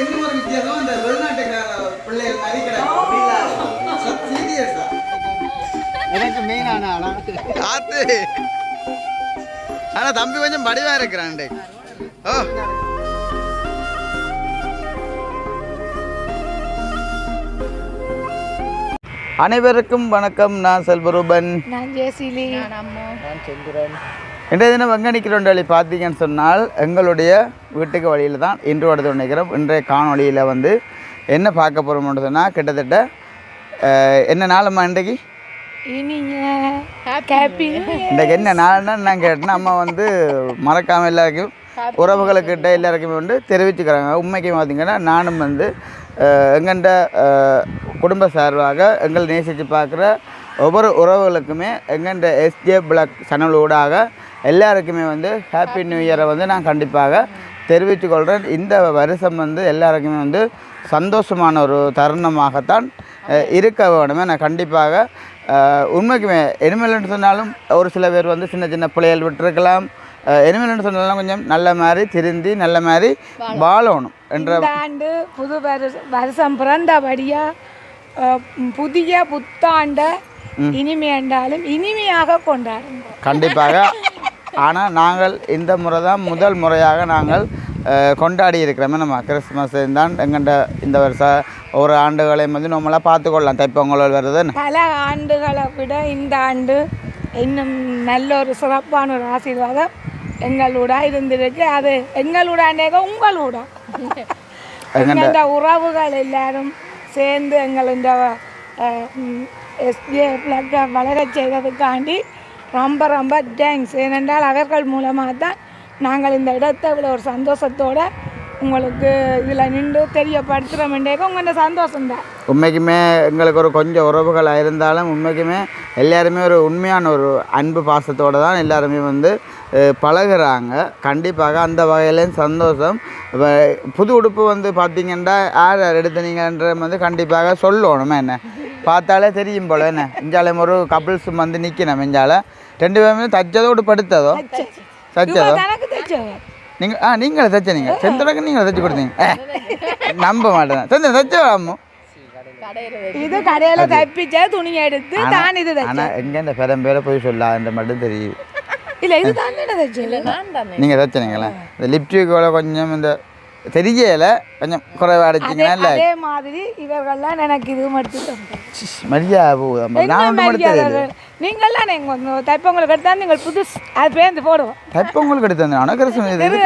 இன்னும் ஒரு வித்தியாசம் அந்த வெளிநாட்டுக்கார பிள்ளைகள் மாதிரி கிடக்கு. சீரியஸா எனக்கு மெயினான ஆளா? காத்து ஆனா தம்பி கொஞ்சம் படிவா இருக்கிறான் ஓ. அனைவருக்கும் வணக்கம். நான் செல்வரூபன். நான் ஜெயசீலி. நான் செந்துரன். இன்றைய தினம் எங்கே நிற்கிறோம் வழி பார்த்தீங்கன்னு சொன்னால் எங்களுடைய வீட்டுக்கு வழியில் தான் இன்று எடுத்து நிற்கிறோம் இன்றைய காணொளியில் வந்து என்ன பார்க்க போகிறோம்னு சொன்னால் கிட்டத்தட்ட என்ன நாளம்மா இன்றைக்கு? இன்றைக்கு என்ன நாள்னா நான் கேட்டேன்னா அம்மா வந்து மறக்காமல் எல்லாருக்கும் உறவுகளுக்கிட்ட எல்லாருக்குமே வந்து தெரிவிச்சுக்கிறாங்க. உண்மைக்கு பார்த்தீங்கன்னா நானும் வந்து எங்கண்ட குடும்ப சார்பாக எங்களை நேசித்து பார்க்குற ஒவ்வொரு உறவுகளுக்குமே எங்கண்ட எஸ்ஜே பிளாக் சேனல் ஊடாக எல்லாருக்குமே வந்து ஹாப்பி நியூ இயரை வந்து நான் கண்டிப்பாக தெரிவித்துக் கொள்கிறேன் இந்த வருஷம் வந்து எல்லாருக்குமே வந்து சந்தோஷமான ஒரு தருணமாகத்தான் இருக்க வேணுமே நான் கண்டிப்பாக உண்மைக்குமே எனிமல்னு சொன்னாலும் ஒரு சில பேர் வந்து சின்ன சின்ன பிள்ளைகள் விட்டுருக்கலாம். எனிமல்னு சொன்னாலும் கொஞ்சம் நல்ல மாதிரி திருந்தி நல்ல மாதிரி வாழணும். என்ற ஆண்டு புது வருஷ- வருஷம் பிறந்தபடியா அஹ், புதிய புத்தாண்ட இனிமையாண்டாலும் இனிமையாக கொண்டாடுங்க கண்டிப்பாக. ஆனால் நாங்கள் இந்த முறை தான் முதல் முறையாக நாங்கள் கொண்டாடி இருக்கிறோமே. நம்ம கிறிஸ்மஸ் தான் எங்கள்கிட்ட இந்த வருஷம் ஒரு ஆண்டுகளையும் வந்து நம்மளாக பார்த்துக்கொள்ளலாம். தைப்பொங்கல் வருதுன்னு பல ஆண்டுகளை விட இந்த ஆண்டு இன்னும் நல்ல ஒரு சிறப்பான ஒரு ஆசீர்வாதம் எங்களோட இருந்திருக்கு. அது எங்களோட உங்களோட. எங்களோட உறவுகள் எல்லாரும் சேர்ந்து எங்களோட எஸ்ஜே பிளக்கை வளர செய்ததுக்காண்டி ரொம்ப ரொம்ப தேங்க்ஸ் ஏனென்றால் அவர்கள் மூலமாக தான் நாங்கள் இந்த இடத்தை இவ்வளோ ஒரு சந்தோஷத்தோட உங்களுக்கு இதில் நின்று தெரியப்படுத்துகிறோம்ன்றேக்க உங்களோட சந்தோஷம்தான். உண்மைக்குமே எங்களுக்கு ஒரு கொஞ்சம் உறவுகளாக இருந்தாலும் உண்மைக்குமே எல்லாருமே ஒரு உண்மையான ஒரு அன்பு பாசத்தோடு தான் எல்லாருமே வந்து பழகிறாங்க பழகுறாங்க. கண்டிப்பாக அந்த வகையிலையும் சந்தோஷம். புது உடுப்பு வந்து பார்த்தீங்கன்னா யார் யார் எடுத்தனீங்கன்ற வந்து கண்டிப்பாக சொல்லணுமே. என்ன? பார்த்தாலே தெரியும் போல. என்ன? இஞ்சாலையும் ஒரு கப்பிள்ஸ் வந்து நிற்கணும் இஞ்சால ரெண்டு பேருமே தச்சதோ உடுப்பு எடுத்ததோ தச்சதோ? நீங்கள் ஆ நீங்களே தைச்ச நீங்கள் செந்தடக்கு நீங்களே தைச்சு கொடுத்தீங்க. நம்ப மாட்டேன். செந்த தைச்ச அம்மு? இது கடையில தப்பிச்ச துணி எடுத்து தான் இது தைச்ச. ஆனால் எங்கே இந்த பெரம்பேரை போய் சொல்லான்ற மட்டும் தெரியுது. இல்ல இது தான் தானே. தைச்சது நீங்கள். தைச்சனீங்களா இந்த லிப்டிக்கோட கொஞ்சம் இந்த தெரியல கொஞ்சம் குறைவா அடிச்சிங்கன்னா இல்லை அதே மாதிரி இவர்கள்லாம் எனக்கு இது மட்டும் தந்தாங்க. மரியா போகுது நான் மட்டும் தெரியுது மரியாதை நீங்கள்லாம் நீங்கள் தைப்பவங்களுக்கு எடுத்தா நீங்கள் புதுசு அது பேர்ந்து போடுவோம். தைப்ப உங்களுக்கு எடுத்து வந்தேன் ஆனால் கிறிஸ்துமஸ் இது இது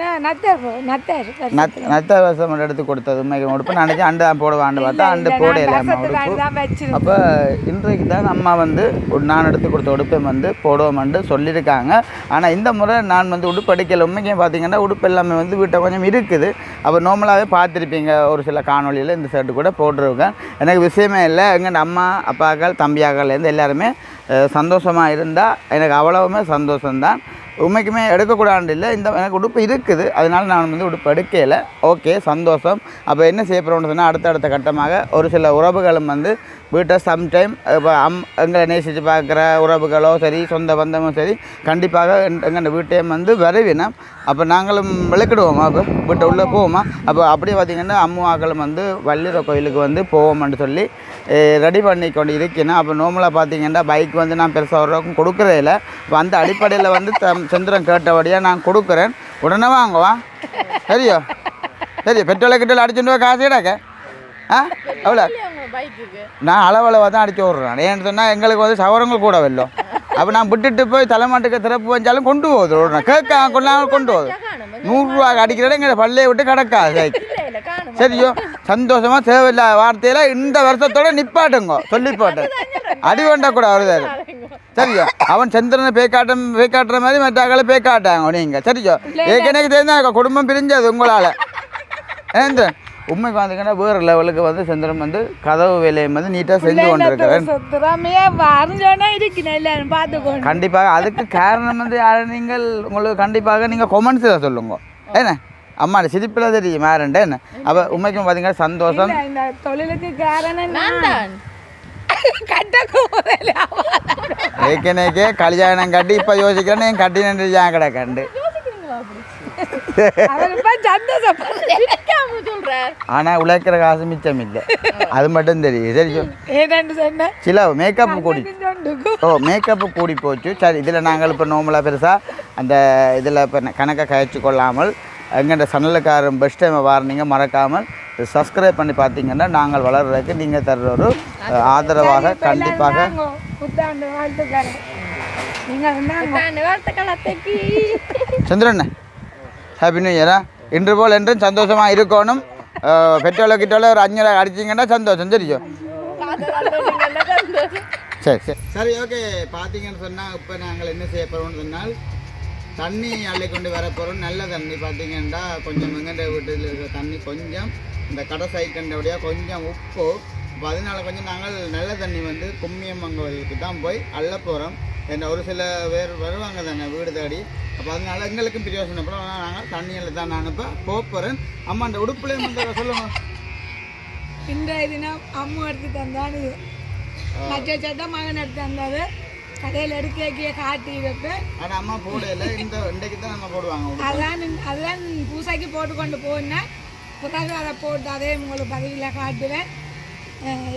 ந- நத்தர் நத்தர் நத் நத்த வருஷம் எடுத்து கொடுத்தது உண்மைக்கு உடுப்பு. நினச்சி அண்டு தான் போடுவான்னு பார்த்தா அண்டு போடையில தான் அப்போ இன்றைக்கு தான் அம்மா வந்து நான் எடுத்து கொடுத்த உடுப்பை வந்து போடுவோம்னு சொல்லியிருக்காங்க. ஆனால் இந்த முறை நான் வந்து உடுப்பு அடிக்கல. உண்மைக்கே பார்த்தீங்கன்னா உடுப்பு எல்லாமே வந்து வீட்டை கொஞ்சம் இருக்குது. அப்போ நார்மலாகவே பார்த்துருப்பீங்க ஒரு சில காணொளியில் இந்த ஷர்ட்டு கூட போட்டிருக்கேன். எனக்கு விஷயமே இல்லை. எங்கள் அம்மா அப்பாக்கள் தம்பியாக்கள்லேருந்து எல்லாருமே சந்தோஷமாக இருந்தால் எனக்கு அவ்வளவுமே சந்தோஷம்தான். உண்மைக்குமே எடுக்கக்கூடாது இல்லை. இந்த எனக்கு உடுப்பு இருக்குது. அதனால நான் வந்து உடுப்பு எடுக்கலை. ஓகே சந்தோஷம். அப்போ என்ன செய்ய போகிறோம்னு சொன்னால் அடுத்தடுத்த கட்டமாக ஒரு சில உறவுகளும் வந்து வீட்டை சம்டைம் இப்போ அம் எங்களை நேசித்து பார்க்குற உறவுகளோ சரி சொந்த பந்தமும் சரி கண்டிப்பாக எங்கள் வீட்டையும் வந்து வரவினம் அப்போ நாங்களும் விளக்கிடுவோமா? அப்போ வீட்டை உள்ளே போவோமா? அப்போ அப்படியே பார்த்திங்கன்னா அம்மாக்களும் வந்து வள்ளிர கோயிலுக்கு வந்து போவோம்னு சொல்லி ரெடி பண்ணி கொண்டு இருக்கணும் அப்போ நார்மலாக பார்த்தீங்கன்னா பைக் வந்து நான் பெருசாக ஒரு ரகம் கொடுக்குறே இல்லை. இப்போ அந்த அடிப்படையில் வந்து தம் செந்திரன் கேட்டபடியாக நான் கொடுக்குறேன். உடனே வாங்குவா சரியோ? சரி பெட்ரோலை கிட்டல் அடிச்சுட்டு காசு கிடாக்க ஆ? அவ்வளோ நான் அளவளவாக தான் அடிச்சு விட்றேன் ஏன்னு சொன்னால் எங்களுக்கு வந்து சவரங்கள் கூட வெல்லும். அப்போ நான் விட்டுட்டு போய் தலைமாட்டுக்கு திறப்பு வந்தாலும் கொண்டு போகுது விட்றேன் கேட்க கொண்டாலும் கொண்டு போகுது. நூறுரூவா அடிக்கிறத எங்களை பள்ளியை விட்டு கிடக்காது. சரியோ? சந்தோஷமா தேவையில்லாத வார்த்தையில இந்த வருஷத்தோட நிப்பாட்டுங்க. சொல்லி போட்டு அடி வேண்டா கூட வருதாரு சரியோ அவன் சந்திரனை பேக்காட்டம் பேக்காட்டுற மாதிரி மற்றாக்களை பேக்காட்டாங்க நீங்க. சரியோ ஏற்கனவே தெரிஞ்சா குடும்பம் பிரிஞ்சது உங்களால. ஏந்திரன் உண்மைக்கு வந்தீங்கன்னா வேறு லெவலுக்கு வந்து சந்திரன் வந்து கதவு வேலையை வந்து நீட்டாக செஞ்சு கொண்டிருக்கிறேன் கண்டிப்பாக. அதுக்கு காரணம் வந்து யார்? நீங்கள் உங்களுக்கு கண்டிப்பாக நீங்கள் கொமெண்ட்ஸில் சொல்லுங்க. என்ன? அம்மா சிரிப்பில் தெரியும் யாருன்ட்டு என்ன? அப்போ உண்மைக்கும் பார்த்தீங்கன்னா சந்தோஷம். இந்த தொழிலுக்கு காரணம் நான். ஏற்கனவே கல்யாணம் கட்டி இப்போ யோசிக்கிறேன்னு என் கட்டி நின்று ஏன் சந்தோஷப்படுறேன் சொல்றார் ஆனால் உழைக்கிற காசு மிச்சம் இல்லை. அது மட்டும் தெரியும் சரி சொல். மேக்கப் கூடி. ஓ மேக்கப்பு கூடி போச்சு. சரி இதில் நாங்கள் இப்போ நார்மலாக பெருசாக அந்த இதில் இப்போ கணக்கை கழிச்சு கொள்ளாமல் எங்கள்கிட்ட சன்னலுக்காரன் பெஸ்ட் டைமை வாரணிங்க மறக்காமல் சப்ஸ்கிரைப் பண்ணி பார்த்தீங்கன்னா நாங்கள் வளர்றதுக்கு நீங்கள் தர்ற ஒரு ஆதரவாக கண்டிப்பாக புத்தாண்டு வார்த்தைகளத்தைக்கு சந்திரன் ஹாப்பி நியூ இயரா இன்று போல் என்றும் சந்தோஷமாக இருக்கணும். பெட்ரோலோ கிட்டோல ஒரு அஞ்சரை அடிச்சிங்கன்னா சந்தோஷம் தெரியும் சரி சரி. சரி ஓகே பார்த்தீங்கன்னு சொன்னால் இப்போ நாங்கள் என்ன செய்ய போகிறோம்னு சொன்னால் தண்ணி அள்ளி கொண்டு வர நல்ல தண்ணி. பார்த்தீங்கன்னா கொஞ்சம் எங்கண்ட வீட்டில் இருக்கிற தண்ணி கொஞ்சம் இந்த கடை சைக்கண்டபடியாக கொஞ்சம் உப்பு. அப்போ அதனால கொஞ்சம் நாங்கள் நல்ல தண்ணி வந்து கும்மியம்மங்களுக்கு தான் போய் அள்ள போகிறோம் என்ன ஒரு சில பேர் வருவாங்க தானே வீடு தேடி. அப்போ அதனால எங்களுக்கும் பிரயோசனப்படும் ஆனால் நாங்கள் தண்ணியில் தான் நான் இப்போ போகிறேன் அம்மா அந்த உடுப்புலேயும் வந்து சொல்லுங்க. இன்றைய தினம் அம்மா எடுத்து தந்தான் இது மற்ற சட்டை மகன் எடுத்து தந்தது கடையில் எடுக்க காட்டி வைப்பேன். ஆனால் அம்மா போடல. இந்த இன்றைக்கு தான் நம்ம போடுவாங்க. அதான் அதான் பூசைக்கு போட்டு கொண்டு போனேன் பிறகு அதை போட்டு அதே உங்களுக்கு பதிவில் காட்டுவேன்.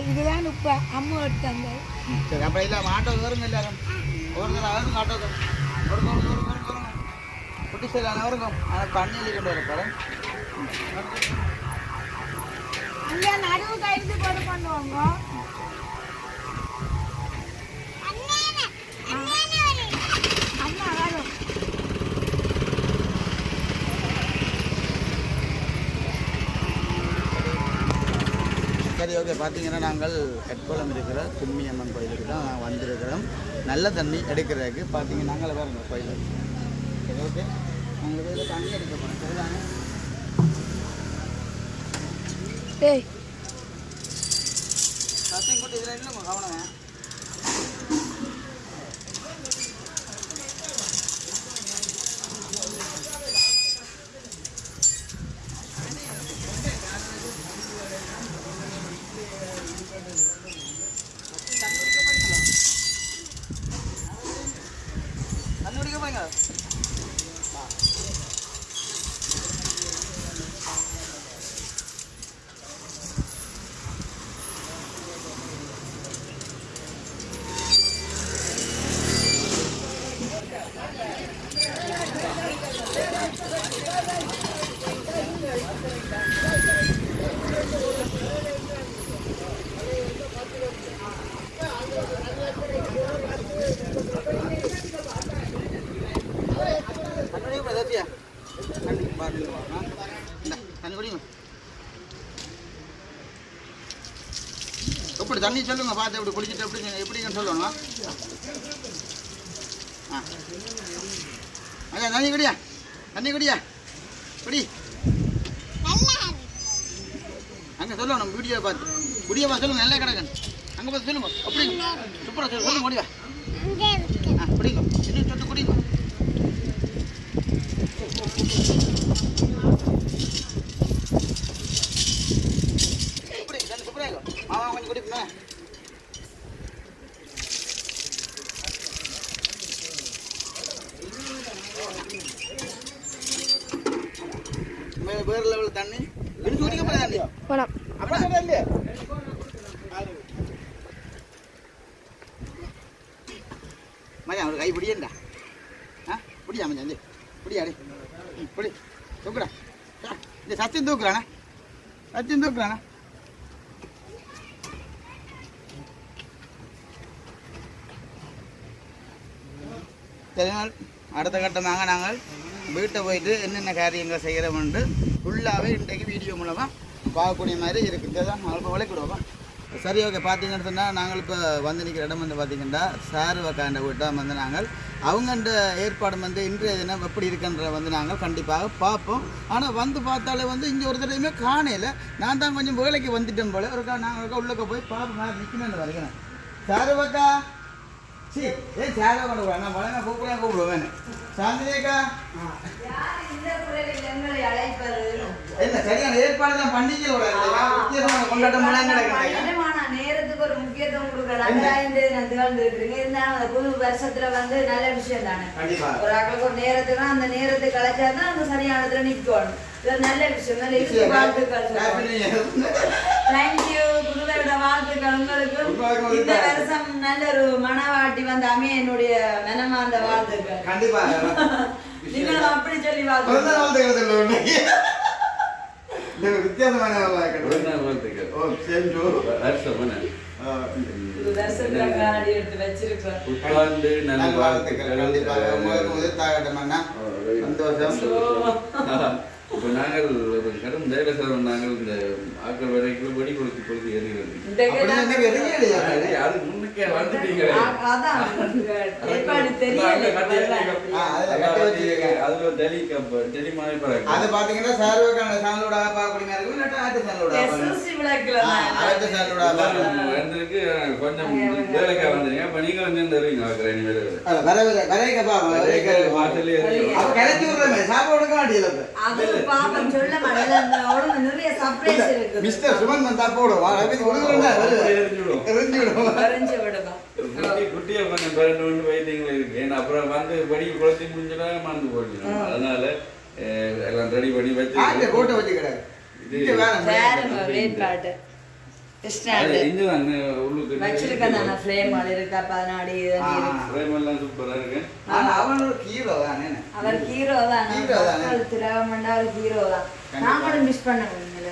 இதுதான் இப்போ அம்மா எடுத்து தந்தது. ம், சரி அப்போ இல்லை ஆட்டோ வருங்க எல்லாரும் ஒரு தடவை வருங்க ஆட்டோ வருங்க வருங்க வருங்க வருங்க குட்டி சைலான வருங்க ஆனால் தண்ணியில் கொண்டு வர இங்கே நடுவு கைது போட்டு கொண்டு ஓகே பார்த்தீங்கன்னா நாங்கள் கட்குளம் இருக்கிற கும்மி அம்மன் கோயிலுக்கு தான் வந்திருக்கிறோம். நல்ல தண்ணி எடுக்கிறதுக்கு பார்த்தீங்கன்னா நாங்கள் பாருங்க கோயில் ஓகே? நாங்கள் இதில் தண்ணி எடுக்க போகிறோம் சரிதானே? டேய். கவனமா தண்ணி குடிக்க போறீங்க தண்ணி குடிக்க ஏதாச்சியா தண்ணி பாருங்க இந்த தண்ணி குடிங்க எப்படி தண்ணி சொல்லுங்க பார்த்து எப்படி குடிச்சிட்டு எப்படி எப்படிங்கன்னு சொல்லணும். ஆ. அங்க தண்ணி குடியா? தண்ணி குடியா? குடி. அங்கே சொல்லணும் வீடியோ பார்த்து. குடியவா சொல்லுங்க நல்லா கிடக்கு அங்கே பார்த்து சொல்லுங்க அப்படி சூப்பராக சொல்லு சொல்லுங்க முடிவா ஆ குடிங்க. இன்னும் சொட்டு குடிங்க குடி தண்ணி சூப்பராக இருக்கும் மாமா கொஞ்சம் குடிப்பா வேறு லெவல் தண்ணி. இடிச்சு குடிக்க போகிற தண்ணி. போலாம். அப்படி இல்லையா மச்சான் ஒரு கை பிடியண்டா ஆ? பிடியா மச்சான் இந்த பிடியாடி பிடி. தூக்குடா. ஆ, இந்த சத்தியம் தூக்குறானா? சத்தியம் தூக்குறானா? இதனால் அடுத்த கட்டமாக நாங்கள். வீட்டை போயிட்டு என்னென்ன காரியங்கள் செய்கிறோம்னு ஃபுல்லாகவே இன்றைக்கு வீடியோ மூலமாக பார்க்கக்கூடிய மாதிரி இருக்குது தான் அல்ப இப்போ விளக்கிடுவோம் சரி ஓகே பார்த்தீங்கன்னு சொன்னால் நாங்கள் இப்போ வந்து நிற்கிற இடம் வந்து பார்த்தீங்கன்னா சாரு வக்காண்ட வீட்டை வந்து நாங்கள். அவங்கன்ற ஏற்பாடு வந்து இன்றைய தினம் எப்படி இருக்குன்ற வந்து நாங்கள் கண்டிப்பாக பார்ப்போம். ஆனால் வந்து பார்த்தாலே வந்து இங்கே ஒரு தடவையுமே காணையில் நான் தான் கொஞ்சம் வேலைக்கு வந்துட்டேன் போல. ஒருக்கா நாங்கள் உள்ளக்க போய் பார்ப்போம் நிற்கணும்னு வரைக்கிறேன் சாரு சி ஏன் நான் கூப்பிடுவேன் சரியான பண்டிகை கொண்டாட்டம் நேரத்துக்கு ஒரு முக்கியத்துவம் கொடுக்கணும் இருந்தாலும் அந்த புது வருஷத்துல வந்து நல்ல விஷயம் தானே? ஒரு ஆக்களுக்கு ஒரு நேரத்துக்கு அந்த நேரத்தை கலைச்சாதான் அந்த சரியானதுல நிக்கணும். நல்ல விஷயம் நல்ல இதுக்கு வாழ்த்துக்கள் தேங்க்யூ புதுவருட வாழ்த்துக்கள் உங்களுக்கு உங்களுக்கு இந்த வருஷம் நல்ல ஒரு மனவாட்டி வந்து அமைய என்னுடைய மனமார்ந்த வாழ்த்துக்கள் கண்டிப்பா நீங்களும் அப்படி சொல்லி வித்தியாசமான புத்தாண்டு நல்வாழ்த்துக்கள். கண்டிப்பாக. உங்களுக்கு. சந்தோஷம் இப்போ நாங்கள் கடும் தைரியசாரம் நாங்கள் இந்த ஆக்கள் வரைக்கும் வெடி கொளுத்தி கொளுத்தி எறிகிறது இந்த அப்படி அது அது முன்னுக்கே வந்துட்டீங்களே ஆ- அதான் ஏற்பாடு தெரியல வச்சிருக்கேன். அதுல டெலி கப் டெலி மாதிரி. அது பாத்தீங்கன்னா சார்வக்கான ஆட்டு எஸ்எஸ்சி விளக்குல ஆட்டு வந்திருக்கு கொஞ்சம் வேலைக்கா வந்துருங்க அப்ப நீங்க வந்து இந்த இருங்க ஆக்குற இனிமேல் வர வர வரைக்கப்பா வரைக்க வாசல்லே இருக்கு. அப்ப கிளச்சி விடுறமே சாப்பாடு கொடுக்க மாட்டீங்களா இப்ப? அது பாப்பம் சொல்ல மாட்டேன் அவ்வளவு நிறைய சர்ப்ரைஸ் இருக்குது மிஸ்டர் சுமன் வந்தா போடும் வா, ரவி கொடுக்குறேன்டா, வருது. அப்படியே எரிஞ்சுவிடும். எரிஞ்சு விடும். குட்டி குட்டியை கொஞ்சம் பிறண்டு வைத்தியங்கள் இருக்கு. ஏன்னா அப்புறம் வந்து படி குளத்தி முடிஞ்சா மறந்து போயிடும் அதனால எல்லாம் ரெடி பண்ணி வச்சு கோட்டை. இது- வேற வேட்பாட்டு அவர் ஹீரோ தான். ஹீரோ தான் கண்டிப்பா. நாங்களும் மிஸ் பண்ண முடியல.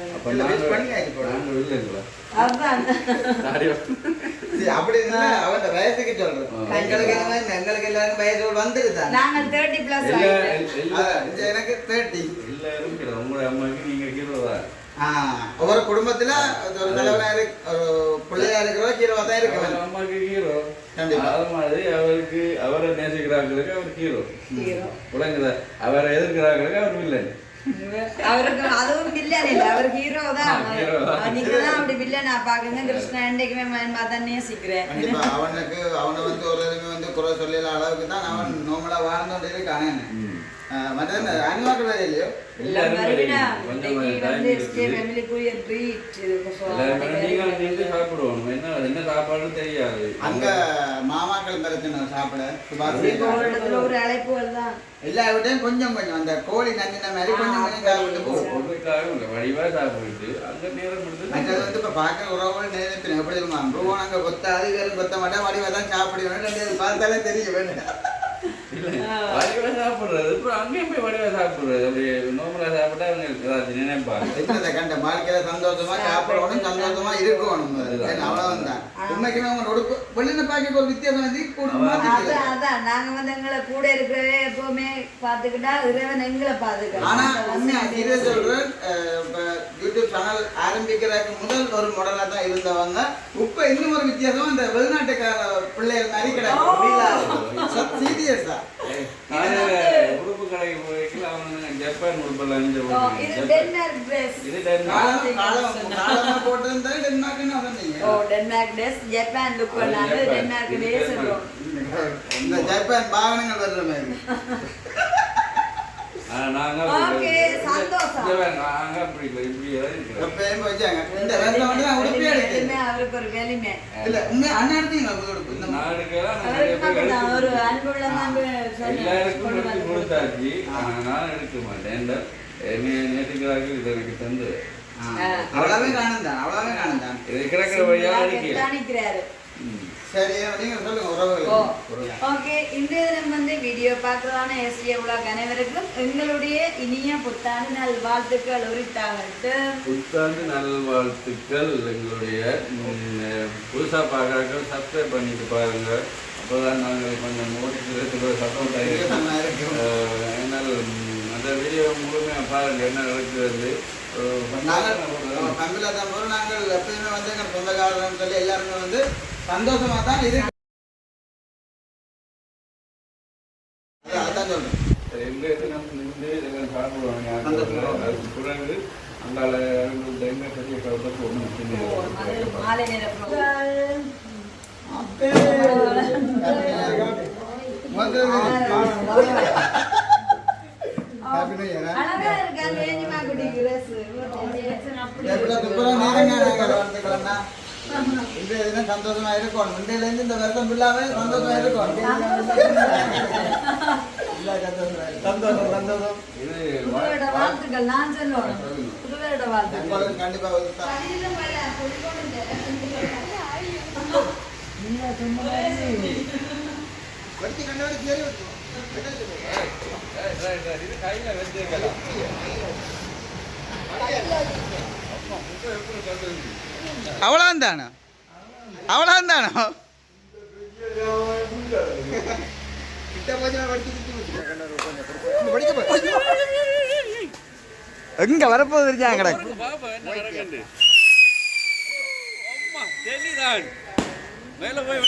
அப்படி இருந்தா அவன் வயசுக்கு சொல்றேன். எங்களுக்கு என்ன, எங்களுக்கு எல்லாரும் வயசு தேர்ட்டி பிளஸ் எல்லா எனக்கு தேர்ட்டி எல்லாரும் இருக்கிறோம். உங்களோட அம்மாக்கு நீங்க ஹீரோ தான் ஒவ்வொரு குடும்பத்துல ஒரு தலைவனா இருக்கு ஒரு பிள்ளையா இருக்கிறவ ஹீரோவா தான் அவர் இருக்கு அம்மாக்கு ஹீரோ கண்டிப்பா. அது மாதிரி அவருக்கு அவரை நேசிக்கிறாங்களுக்கு அவர் ஹீரோ ஹீரோ விளங்குதா? அவரை எதிர்க்கிறாங்களுக்கு அவர் வில்லன். அவருக்கு அதுவும் வில்லன் இல்ல. அவர் ஹீரோ தான். நீங்க தான். அப்படி வில்லனா பாக்குங்க கிருஷ்ணன் என்னைக்குமே மயன்பா தான் நேசிக்கிறேன். அவனுக்கு அவனை வந்து ஒரு வந்து குறை சொல்லல அளவுக்கு தான் அவன் நார்மலா வாழ்ந்தோண்டு இருக்கானே ம். மற்ற அனுவாக்கு வேற இல்லையோ அங்க மாமாக்கள் பிரச்சனை சாப்பிட ஒரு எல்லா விட்டையும் கொஞ்சம் கொஞ்சம் அந்த கோழி நஞ்சின மாதிரி கொஞ்சம் கொஞ்சம் சாப்பிட்டு மற்றது வந்து இப்ப பார்க்க உறவுகள் நேரத்தில் எப்படி இருக்குமா அங்க கொத்த அது வேறு கொத்த மாட்டா வடிவா தான் சாப்பிடுவேன் பார்த்தாலே தெரியும் வேணும் இல்ல, வடிவா சாப்பிடுறது அப்புறம் அங்கேயும் போய் வடிவா சாப்பிடுறது. அப்படி நோமலா சாப்பிட்டா ஏதாச்சும் நினைப்பாங்க கண்ட வாழ்க்கையில சந்தோஷமா சாப்பிடணும். சந்தோஷமா இருக்கணும். அவ்வளவுதான். தான் உண்மைக்குமே அவங்க உடுப்பு வெளியில பார்க்க ஒரு வித்தியாசம் அதான். நாங்க வந்து எங்களை கூட இருக்கிறவே எப்பவுமே பாத்துக்கிட்டா இறைவன் எங்களை ஆனா பாத்துக்கலாம் உண்மையா இதே சொல்றேன் யூடியூப் சேனல் ஆரம்பிக்கிறதுக்கு முதல் ஒரு மாடலா தான் இருந்தவங்க. இப்ப இன்னும் ஒரு வித்தியாசம் இந்த வெளிநாட்டுக்கார பிள்ளைகள் மாதிரி கிடையாது சீரியஸா. அவனுங்க ஜப்பான் உடுப்பெல்லாம் அணிஞ்சு இது. டென்மார்க் போட்டிருந்தா டென்மார்க்னு சொன்னீங்க. ஓ டென்மார்க் ட்ரெஸ் ஜப்பான் லுக் பண்ணாங்க. Denmark days. இந்த ஜப்பான் வாகனங்கள் வர்ற மாதிரி. நாங்க Okay, சந்தோஷம். நாங்க தான் இருக்கிறோம். எப்பயும் வச்சாங்க இந்த வருஷம் வந்து நான் உடுப்பே எடுத்தேன் அவருக்கு ஒரு வெளிமை இல்ல உண்மை அண்ணா எடுத்தீங்களா புது உடுப்பு இந்த நாடுக்கெல்லாம் ஒரு அன்புள்ள நம்பி எல்லாருக்கும் எடுத்து கொடுத்தாச்சு. ஆனா நான் எடுக்க மாட்டேன். என்னை நேற்றுக்கிறார்கள் இது எனக்கு தந்து. அவ்வளவே காணும் தான் அவ்வளவே காணும் தான். இது கிடக்கிற வழியா நிற்கிறாரு சரி நீங்க சொல்லுங்க ஓ உறவுகள் ஓகே இன்றைய தினம் வந்து வீடியோ பார்க்கறதான எஸ்டிஏ உலக அனைவருக்கும் எங்களுடைய இனிய புத்தாண்டு நல் வாழ்த்துக்கள் உரித்தாங்கட்டு புத்தாண்டு நல்வாழ்த்துக்கள் எங்களுடைய ம், புதுசா பார்க்குறாங்க சப்ஸ்கிரைப் பண்ணிட்டு பாருங்க. அப்போதான் நாங்கள் கொஞ்சம் மோட்டிவேஷன் சப்போர்ட் ஆகிருக்கோம் நல்லா இருக்கு. என்னால் ம், அந்த வீடியோ முழுமையாக பாருங்க என்ன நடக்கிறது. நாங்கள் பங்குல தான். போகிறோம் நாங்கள் எப்பயுமே வந்து எங்கள் சொந்தக்காரர்கள் சொல்லி எல்லாருமே வந்து சந்தோஷமா தான் இருக்கு. அதான் சொல்றேன். பிறகு அங்கால எங்க பெரிய. எப்படி துப்புரவு நேரங்க இன்றைய தினம் சந்தோஷமா இருக்கணும் இன்றையிலேருந்து இந்த வருஷம் ஃபுல்லாவே சந்தோஷமா இருக்கணும் சந்தோஷம் சந்தோஷம். இது வாழ்த்துக்கள் நான் புதுவருட தானோ எங்க வரப்போகுது இருக்காங்க கிடக்கு பாப்பா என்ன நடக்குது? அம்மா தெளிதான். மேல போய்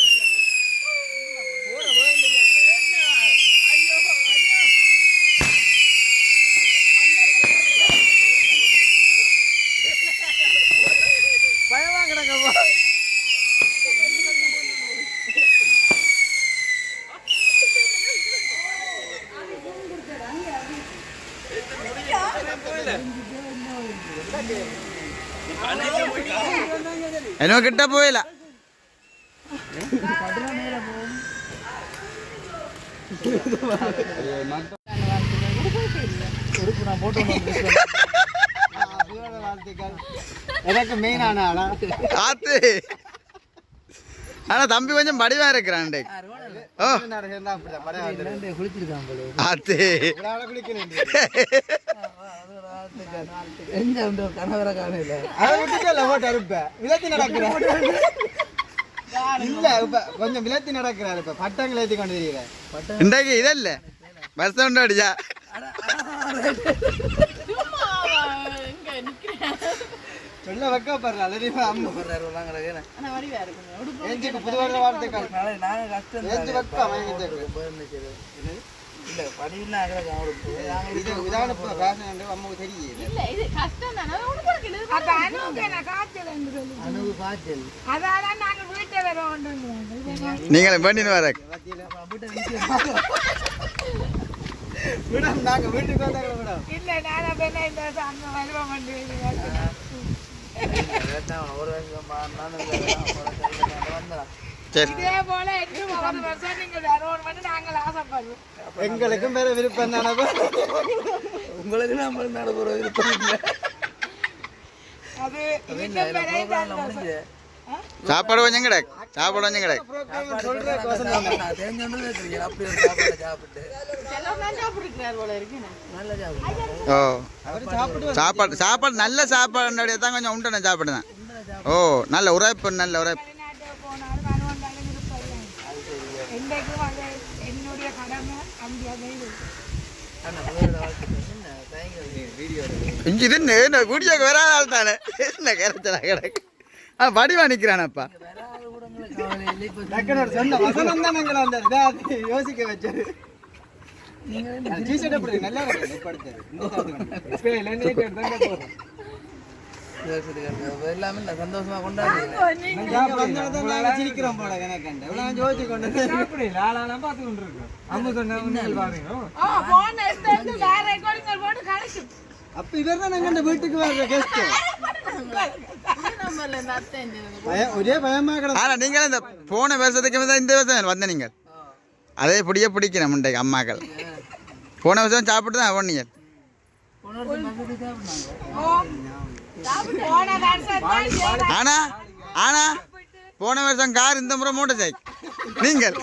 கிட்ட போயில வாழ்த்துக்கள் எனக்கு மெயினான ஆளா ஆத்து ஆனா தம்பி கொஞ்சம் படிவா இருக்கிறான் ஓ. குளிக்கணும் கணவரை காணல? அதை விட்டுட்டு இல்லை போட்டு அறுப்ப. விலத்தி நடக்கிறார் இல்ல இப்ப கொஞ்சம் விலத்தி நடக்கிறார் இப்ப. பட்டங்கள் ஏத்தி கொண்டு தெரியல இன்றைக்கு இதல்ல. வருஷம் உண்டு அடிச்சா. சொல்ல வைக்கப்படுற அல்லது அம்மா ஏஞ்சிக்கு புது வருட வாழ்த்துக்கள். நாங்க கஷ்டம் ஏஞ்சி வைக்க இல்ல படிவுலாம் ஆகிறக்கு அவருக்கு இது இதான ஃபேஷன் அம்மாவுக்கு காய்ச்சல் என்று சொல்லி அணுகு காய்ச்சல். அதால நாங்க வீட்டை வர ஒன்று நீங்களும் பண்ணின்னு வர. மேடம் நாங்க வீட்டுக்கு வந்தாங்க மேடம் இல்ல நானே பெண்ணை இந்த அங்க வருவோம் எங்களுக்கும் வேற விருப்பம் தானே உங்களுக்கு நம்ம நடைபெற விருப்பம் இல்லை. அது. சாப்பாடு கொஞ்சம் கிடக்கு சாப்பாடு கொஞ்சம் கிடக்கு சாப்பாடு ஓ. அவர் சாப்பாடு சாப்பாடு நல்ல சாப்பாடு தான் கொஞ்சம் உண்டன சாப்பாடு தான். ஓ நல்ல உரைப்பு நல்ல உரைப்பு. என்னுடைய கடமை இருக்கு என்ன இது என்ன வீடியோக்கு வராத ஆள் தானே. என்ன கரைச்சலா கிடக்கு? ஆ நிற்கிறானப்பா இப்போ டக்குனு சொன்ன வசனம் தான் எங்களை அந்த இதா அது யோசிக்க வச்சது. எல்லாமே சந்தோஷமா கொண்டாடுறீங்க. நான் வந்ததும் நாங்க சிரிக்கிறோம் போல எனக்கு இவ்வளவு யோசிச்சு கொண்டு ஓ. போன எடுத்து வேற ரெக்கார்டிங் போட்டு கழிச்சு. அப்ப இவர் தான் நாங்க இந்த வீட்டுக்கு வர்ற கெஸ்ட் நீங்களும் இந்த போன வருஷத்துக்கு தான் இந்த வருஷம் வந்த நீங்கள் அதே பிடிய பிடிக்கிறேன் முண்டைக்கு அம்மாக்கள் போன வருஷம் சாப்பிட்டு தான் தான் சேவை. ஆனா ஆனா போன வருஷம் கார் இந்த முறை மோட்டர் சைக்கிள் நீங்கள்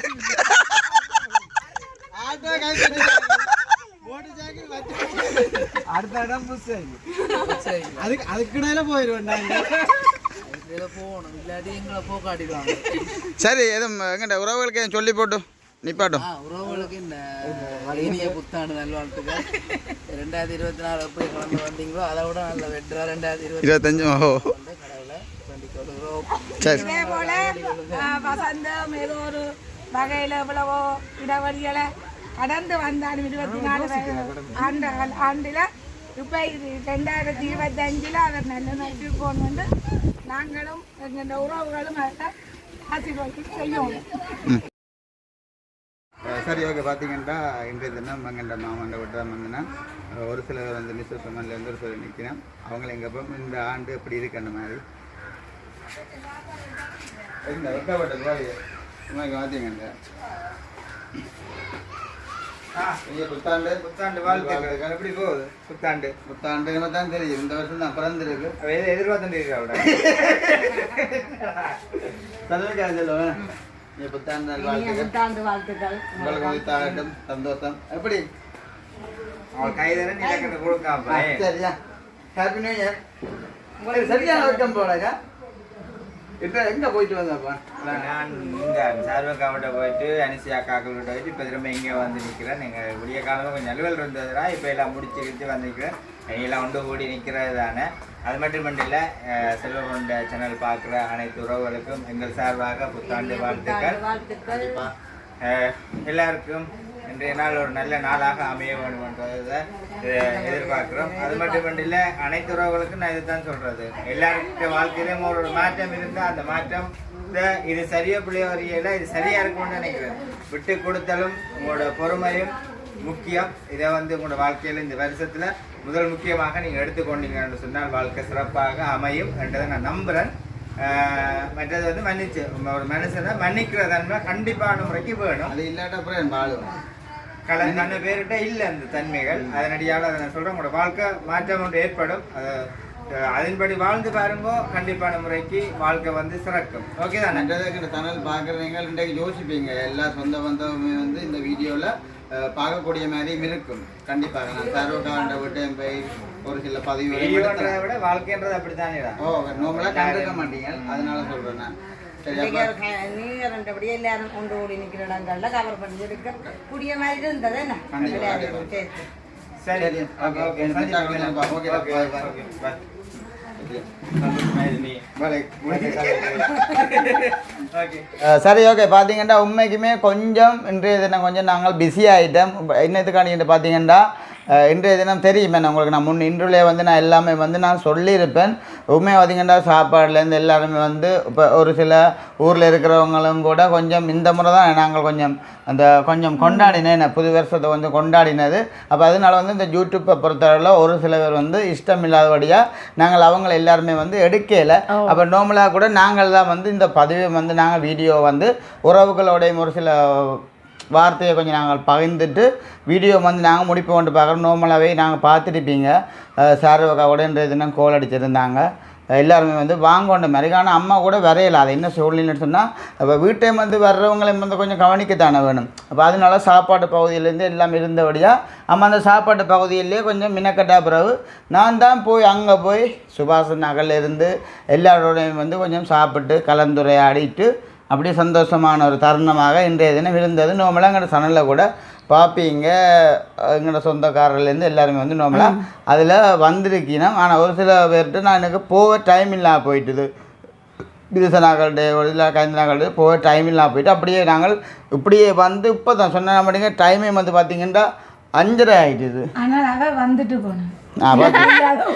அடுத்த இடம் புஷ் சரி அதுக்கு அதுக்குனால இதில் போகணும் இல்லாட்டி எங்களை போக்காட்டிடுவாங்க சரி எதுவும் எங்கிட்ட உறவுகளுக்கு சொல்லி போட்டு நிப்பாட்டும் உறவுகளுக்கு இந்த இனிய புத்தாண்டு நல்வாழ்த்துக்கள். ரெண்டாயிரத்தி இருபத்தி நாலு எப்படி கலந்து வந்தீங்களோ அதை விட நல்ல வெற்றா. ரெண்டாயிரத்தி இருபத்தி இருபத்தஞ்சு ஓ சரி. இதே போல வசந்தம் ஏதோ ஒரு வகையில எவ்வளவோ இடைவெளிகளை கடந்து வந்தாலும் இருபத்தி நாலு ஆண்டு ஆண்டுல இப்ப இது ரெண்டாயிரத்தி இருபத்தஞ்சுல அவர் நல்ல நட்பு போன் வந்து நாங்களும் எங்கள் உறவுகளும் அதை ஆசீர்வாதம் செய்யும் சரி ஓகே பார்த்தீங்கன்னா இன்றைய தினம் எங்கள்ட மாமண்ட விட்டு தான் வந்தேன்னா ஒரு சிலர் வந்து மிஸ்ஸஸ் சம்மன்லேருந்து ஒரு சிலர் நிற்கிறேன் அவங்கள எங்கள் அப்போ இந்த ஆண்டு எப்படி இருக்கு அந்த மாதிரி. இந்த வெட்டப்பட்டது மாதிரி நீங்க புத்தாண்டு. புத்தாண்டு வாழ்த்துக்கள். எப்படி போகுது? புத்தாண்டு. புத்தாண்டு தான் தெரியும். இந்த வருஷம் தான் பிறந்திருக்கு. அவ எதை எதிர்பார்த்துட்டு இருக்கா அவட? தலைமைக்காரன் சொல்லுவேன் நீ புத்தாண்டு வாழ்த்துக்கள். புத்தாண்டு வாழ்த்துக்கள். உங்களுக்கு உயிர்த்தாகட்டும். சந்தோஷம். எப்படி? அவள் கைதானே நீலக்கண்ணு கொடுக்காம. சரியா. ஹாப்பி நியூ இயர் சரியான வெட்கம் போலக்கா? இப்போ எங்க போயிட்டு வந்தப்பா? நான் இங்க சார்வக்காவிட்ட போயிட்டு அனிசி அக்காக்கள்கிட்ட போயிட்டு இப்போ திரும்ப இங்கே வந்து நிற்கிறேன் நீங்கள் விடிய காலமாக கொஞ்சம் அலுவல் இருந்ததுனா இப்போ எல்லாம் முடிச்சு கிடிச்சு வந்து நிற்கிறேன் எல்லாம் ஒன்று கூடி நிற்கிறது தானே அது மட்டும் இல்லை செல்வகொண்ட சேனல் பார்க்குற அனைத்து உறவுகளுக்கும் எங்கள் சார்பாக புத்தாண்டு வாழ்த்துக்கள். எல்லாருக்கும் இன்றைய நாள் ஒரு நல்ல நாளாக அமைய வேண்டும் என்றதை எதிர்பார்க்கிறோம். அது மட்டும் அனைத்து உறவுகளுக்கும் நான் இதுதான் சொல்றது. எல்லாருக்கிட்ட வாழ்க்கையிலும் ஒரு மாற்றம் இருந்தால் அந்த மாற்றம் இது சரியா பிள்ளைய வரையில இது சரியா இருக்கும்னு நினைக்கிறேன். விட்டு கொடுத்தலும் உங்களோட பொறுமையும் முக்கியம். இதை வந்து உங்களோட வாழ்க்கையில இந்த வருஷத்துல முதல் முக்கியமாக நீங்க எடுத்துக்கொண்டீங்க என்று சொன்னால் வாழ்க்கை சிறப்பாக அமையும் என்றதை நான் நம்புறேன். மற்றது வந்து மன்னிச்சு ஒரு மனுஷனை மன்னிக்கிற தன்மை கண்டிப்பான முறைக்கு வேணும். அது இல்லாட்ட அப்புறம் என் வாழுவேன் கல தன்னை பேர்கிட்ட இல்லை அந்த தன்மைகள். அதனடியால் அதை நான் சொல்கிறேன் உங்களோட வாழ்க்கை மாற்றம் ஒன்று ஏற்படும். அது அதன்படி வாழ்ந்து பாருங்கோ. கண்டிப்பான முறைக்கு வாழ்க்கை வந்து சிறக்கும். ஓகே தானே? நன்றதை தனல் பார்க்குறவங்க இன்றைக்கு யோசிப்பீங்க. எல்லா சொந்த பந்தமுமே வந்து இந்த வீடியோவில் பார்க்கக்கூடிய மாதிரியும் இருக்கும். கண்டிப்பாக நான் சர்வகாண்ட விட்டு போய் ஒரு சில பதிவு விட வாழ்க்கைன்றது அப்படித்தானேடா? ஓ நோம்பலாக கண்டிருக்க மாட்டீங்க. அதனால சொல்கிறேன் நான். ரெண்டபடி எல்லாரும் கொண்டு ஓடி நிக்கிற இடங்கள்ல கவர் பண்ணி எடுக்க கூடிய மாதிரி இருந்தது என்ன. சரி சரி, ஓகே சரி பார்த்தீங்கன்னா உண்மைக்குமே கொஞ்சம் இன்றைய தினம் கொஞ்சம் நாங்கள் பிஸி ஆகிட்டோம் என்னத்துக்காண்டி பார்த்தீங்கன்னா இன்றைய தினம் தெரியுமே. நான் உங்களுக்கு நான் முன் இன்றுலே வந்து நான் எல்லாமே வந்து நான் சொல்லியிருப்பேன். உண்மையாக பார்த்தீங்கன்னா சாப்பாடுலேருந்து எல்லாருமே வந்து இப்போ ஒரு சில ஊரில் இருக்கிறவங்களும் கூட கொஞ்சம் இந்த முறை தான் நாங்கள் கொஞ்சம் அந்த கொஞ்சம் கொண்டாடினேன். புது வருஷத்தை கொஞ்சம் கொண்டாடினது. அப்போ அதனால வந்து இந்த யூடியூப்பை பொறுத்தவரையில் ஒரு சில பேர் வந்து இஷ்டம் இல்லாதபடியாக நாங்கள் அவங்கள எல்லாருமே வந்து எடுக்கலை. அப்போ நார்மலாக கூட நாங்கள் தான் வந்து இந்த பதிவை வந்து நாங்கள் வீடியோ வந்து உறவுகளோடையும் ஒரு சில வார்த்தையை கொஞ்சம் நாங்கள் பகிர்ந்துட்டு வீடியோ வந்து நாங்கள் முடிப்போம் பார்க்குறோம். நார்மலாகவே நாங்கள் பார்த்துருப்பீங்க. சார்வக்காவோட இன்றைய தினம் கோல் அடிச்சிருந்தாங்க. எல்லாருமே வந்து வாங்கொண்ட மாதிரி. ஆனால் அம்மா கூட வரையலை. அதை என்ன சூழ்நிலைன்னு சொன்னால் இப்போ வீட்டை வந்து வர்றவங்களையும் வந்து கொஞ்சம் கவனிக்கத்தானே வேணும். அப்போ அதனால சாப்பாட்டு பகுதியிலேருந்து எல்லாம் இருந்தபடியாக அம்மா அந்த சாப்பாட்டு பகுதியிலேயே கொஞ்சம் மினக்கட்டா பிறகு நான் தான் போய் அங்கே போய் சுபாஷ் நகர்லேருந்து எல்லாரோடையும் வந்து கொஞ்சம் சாப்பிட்டு கலந்துரையாடிட்டு அப்படியே சந்தோஷமான ஒரு தருணமாக இன்றைய தினம் இருந்தது. நோமலாக எங்களோட சனலில் கூட பார்ப்பீங்க எங்களோட சொந்தக்காரர்லேருந்து எல்லாருமே வந்து நோமலாக அதில் வந்திருக்கணும் ஆனால் ஒரு சில பேர்கிட்ட நான் எனக்கு போக டைம் இல்லாமல் போயிட்டுது. பிரிசனாக்கள் இல்லை கைந்தனாக்கள் போக டைம் இல்லாமல் போயிட்டு அப்படியே நாங்கள் இப்படியே வந்து இப்போ தான் சொன்ன மாட்டேங்க டைமே வந்து பார்த்தீங்கன்னா அஞ்சரை ஆகிட்டுது ஆனால் வந்துட்டு போனேன் ஆ பார்த்து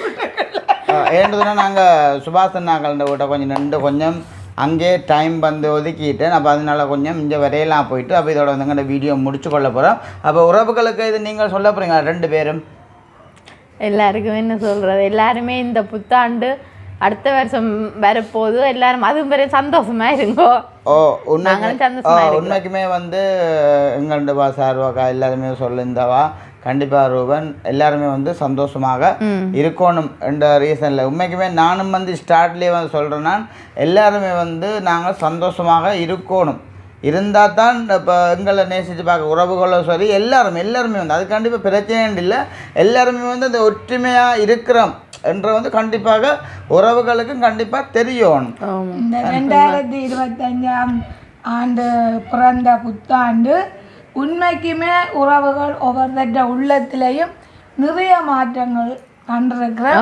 ஏன்றதுனா நாங்கள் சுபாஷன் நாங்கள் வீட்டை கொஞ்சம் நின்று கொஞ்சம் அங்கே டைம் வந்து ஒதுக்கிட்டேன். அப்போ அதனால கொஞ்சம் இங்கே வரையலாம் போயிட்டு அப்போ இதோட வந்து எங்கள்ட வீடியோ முடிச்சு கொள்ள போகிறோம் அப்போ உறவுகளுக்கு இது நீங்கள் சொல்ல போகிறீங்க ரெண்டு பேரும். எல்லாருக்கும் என்ன சொல்றது? எல்லாருமே இந்த புத்தாண்டு அடுத்த வருஷம் வரப்போது எல்லாரும் அதுவும் பெரிய சந்தோஷமா இருங்கோ. ஓ உண்மைக்குமே வந்து எங்கள்ட பா சார்வாக்கா எல்லாருமே சொல்லியிருந்தவா கண்டிப்பாக ரூபன் எல்லாருமே வந்து சந்தோஷமாக இருக்கணும் என்ற ரீசனில் உண்மைக்குமே நானும் வந்து ஸ்டார்ட்லேயே வந்து சொல்கிறேன் நான் எல்லாருமே வந்து நாங்கள் சந்தோஷமாக இருக்கணும். இருந்தால் தான் இப்போ எங்களை நேசித்து பார்க்க உறவுகளும் சரி எல்லாருமே எல்லாருமே வந்து அது கண்டிப்பாக பிரச்சனை இல்லை. எல்லாருமே வந்து அந்த ஒற்றுமையாக இருக்கிறோம் என்ற வந்து கண்டிப்பாக உறவுகளுக்கும் கண்டிப்பாக தெரியணும் இந்த ரெண்டாயிரத்தி இருபத்தஞ்சாம் ஆண்டு பிறந்த புத்தாண்டு உண்மைக்குமே உறவுகள் ஒவ்வொருத்தட்ட உள்ளத்திலையும் நிறைய மாற்றங்கள் கண்டிருக்கிறேன்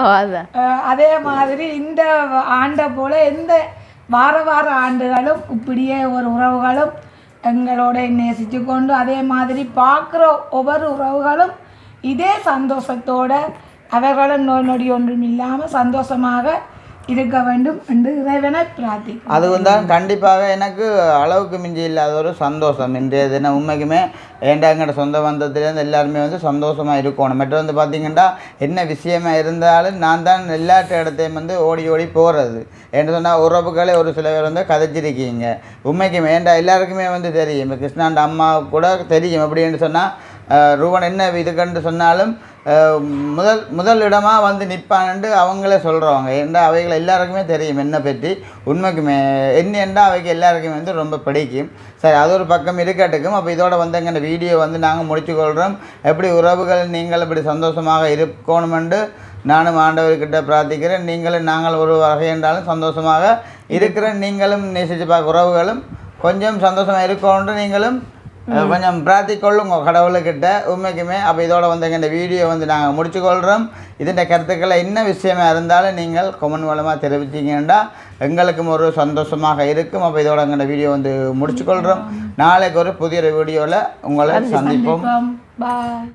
அதே மாதிரி இந்த ஆண்டை போல எந்த வார வார ஆண்டுகளும் இப்படியே ஒரு உறவுகளும் எங்களோட நேசித்து கொண்டு அதே மாதிரி பார்க்குற ஒவ்வொரு உறவுகளும் இதே சந்தோஷத்தோட அவர்களும் நோய் நொடி ஒன்றும் இல்லாமல் சந்தோஷமாக இருக்க வேண்டும் என்று இறைவனை பிரார்த்திக்கிறேன் அது வந்து கண்டிப்பாக எனக்கு அளவுக்கு மிஞ்சி இல்லாத ஒரு சந்தோஷம். இன்றைய தினம் உண்மைக்குமே ஏன்டா எங்கள்ட சொந்த பந்தத்துலேருந்து எல்லாருமே வந்து சந்தோஷமாக இருக்கணும். மற்ற வந்து பார்த்திங்கன்னா என்ன விஷயமா இருந்தாலும் நான் தான் எல்லா இடத்தையும் வந்து ஓடி ஓடி போகிறது என்று சொன்னால் உறவுகளே ஒரு சில பேர் வந்து கதைச்சிருக்கீங்க. உண்மைக்குமே ஏன்டா எல்லாருக்குமே வந்து தெரியும். இப்போ கிருஷ்ணாண்ட அம்மா கூட தெரியும். அப்படின்னு சொன்னால் ரூபன் என்ன இதுக்கண்டு சொன்னாலும் முதல் முதல் இடமாக வந்து நிற்பான்ட்டு அவங்களே சொல்கிறவங்க ஏன்டா அவைகள் எல்லாருக்குமே தெரியும் என்ன பற்றி. உண்மைக்குமே என்னென்றா அவைக்கு எல்லாருக்குமே வந்து ரொம்ப பிடிக்கும். சரி அது ஒரு பக்கம் இருக்கட்டுக்கும். அப்போ இதோட வந்து எங்கள் வீடியோ வந்து நாங்கள் முடிச்சுக்கொள்கிறோம் எப்படி உறவுகள் நீங்கள் இப்படி சந்தோஷமாக இருக்கணுமென்று நானும் ஆண்டவர்கிட்ட பிரார்த்திக்கிறேன். நீங்களும் நாங்கள் ஒரு வகை என்றாலும் சந்தோஷமாக இருக்கிற நீங்களும் நேசித்து பார்க்க உறவுகளும் கொஞ்சம் சந்தோஷமாக இருக்கணுன்ட்டு நீங்களும் கொஞ்சம் பிரார்த்திக்கொள்ளுங்க கடவுளுக்கிட்ட உண்மைக்குமே. அப்போ இதோட வந்து இந்த வீடியோ வந்து நாங்கள் முடிச்சுக்கொள்கிறோம் இதன் கருத்துக்களை என்ன விஷயமா இருந்தாலும் நீங்கள் கொமெண்ட் மூலமாக தெரிவித்தீங்கன்னா எங்களுக்கும் ஒரு சந்தோஷமாக இருக்கும். அப்போ இதோட எங்கள் வீடியோ வந்து முடிச்சுக்கொள்கிறோம் நாளைக்கு ஒரு புதிய வீடியோவில் உங்களை சந்திப்போம்.